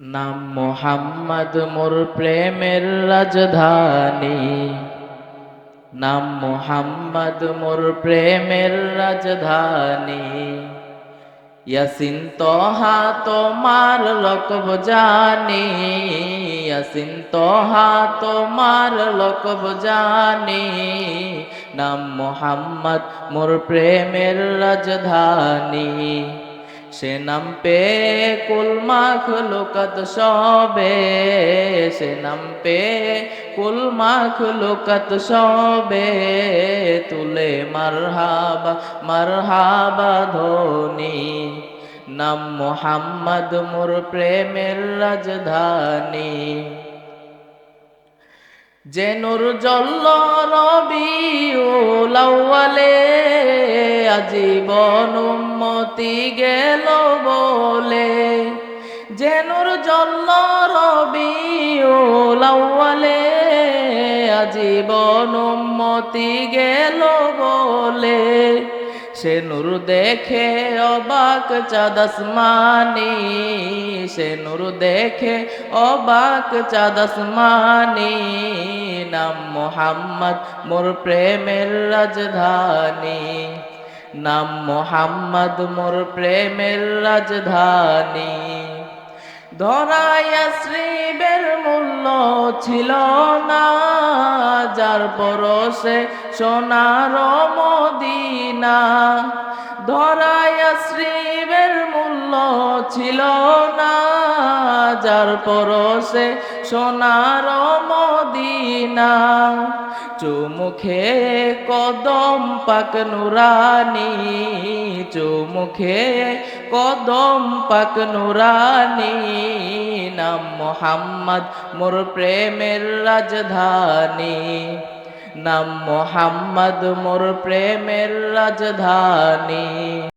নাম মোহাম্মদ মোর প্রেমের রাজধানী। নাম মোহাম্মদ মোর প্রেমের রাজধানী। ইয়াসিন তোহা তোমার লকব জানি। ইয়াসিন তোহা তোমার লকব জানি। নাম মোহাম্মদ মোর প্রেমের রাজধানী। সে নাম পে কুলমাখ লোকত সবে, সে নাম পে কুলমাখ লোকত সবে, তুলে মারহাবা মারহাবা ধোনি। নাম মোহাম্মদ মোর প্রেমের রাজধানী। যে নূর জল্ল রবিউলাওয়ালে আজীবন উম্মতি গেল বলে। যে নূর জল্ল রবিউলাওয়ালে আজীবন উম্মতি গেল বলে। সে নূর দেখে অবাক চাদসমানি সে নূর দেখে অবাক চাদসমানি, নাম মোহাম্মদ মোর প্রেমের রাজধানী। নাম মোহাম্মদ, মোর প্রেমের রাজধানী। ধরায় শ্রীবের মূল্য ছিল না, যার পরশে সোনার মদিনা। ধরায় শ্রীবের মূল্য ছিল না যার পরশে সোনার মদিনা, চুমুখে কদম পাক নুরানি, চুমুখে কদম পাক নুরানি, নাম মোহাম্মদ মোর প্রেমের রাজধানী, নাম মোহাম্মদ মোর প্রেমের রাজধানী।